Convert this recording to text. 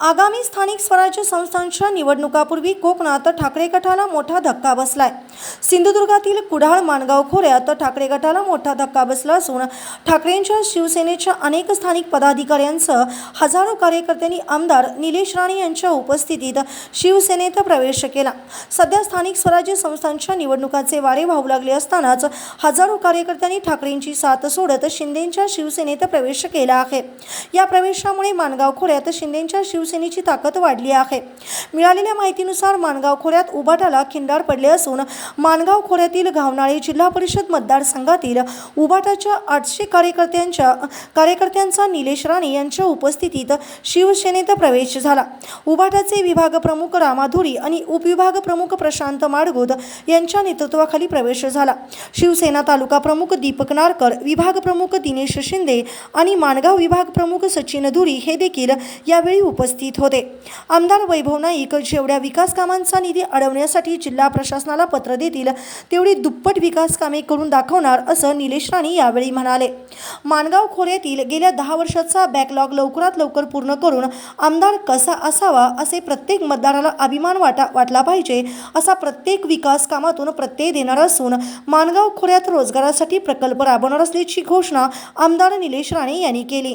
आगामी स्थानिक स्वराज्य संस्थांच्या निवडणुकापूर्वी कोकणात ठाकरे गटाला मोठा धक्का बसलाय. सिंधुदुर्गातील कुडाळ माणगाव खोऱ्यात ठाकरे गटाला मोठा धक्का बसला असून ठाकरेंच्या शिवसेनेच्या अनेक स्थानिक पदाधिकाऱ्यांसह हजारो कार्यकर्त्यांनी आमदार निलेश राणे यांच्या उपस्थितीत शिवसेनेत प्रवेश केला. सध्या स्थानिक स्वराज्य संस्थांच्या निवडणुकाचे वारे वाहू लागले असतानाच हजारो कार्यकर्त्यांनी ठाकरेंची साथ सोडत शिंदेंच्या शिवसेनेत प्रवेश केला आहे. या प्रवेशामुळे माणगाव खोऱ्यात शिंदेंच्या शिवसेनेची ताकद वाढली आहे. मिळालेल्या माहितीनुसार माणगाव खोऱ्यात उबाटाला खिंडार पडले असून माणगाव खोऱ्यातील घावनाळे जिल्हा परिषद मतदारसंघातील उबाटाच्या आठशे कार्यकर्त्यांच्या कार्यकर्त्यांचा निलेश राणे यांच्या उपस्थितीत शिवसेनेत प्रवेश झाला. उबाटाचे विभाग प्रमुख रामाधुरी आणि उपविभाग प्रमुख प्रशांत माडगोद यांच्या नेतृत्वाखाली प्रवेश झाला. शिवसेना तालुका प्रमुख दीपक नारकर विभाग प्रमुख दिनेश शिंदे आणि माणगाव विभाग प्रमुख सचिन धुरी हे देखील यावेळी उपस्थित होते. आमदार वैभव नाईक जेवढ्या विकास कामांचा निधी अडवण्यासाठी जिल्हा प्रशासनाला पत्र देतील तेवढी दुप्पट विकास कामे करून दाखवणार असं निलेश राणे यावेळी म्हणाले. माणगाव खोऱ्यातील गेल्या दहा वर्षाचा बॅकलॉग लवकरात लवकर पूर्ण करून आमदार कसा असावा असे प्रत्येक मतदाराला अभिमान वाटा वाटला पाहिजे असा प्रत्येक विकास कामातून प्रत्यय देणार असून माणगाव खोऱ्यात रोजगारासाठी प्रकल्प राबवणार असल्याची घोषणा आमदार निलेश राणे यांनी केली.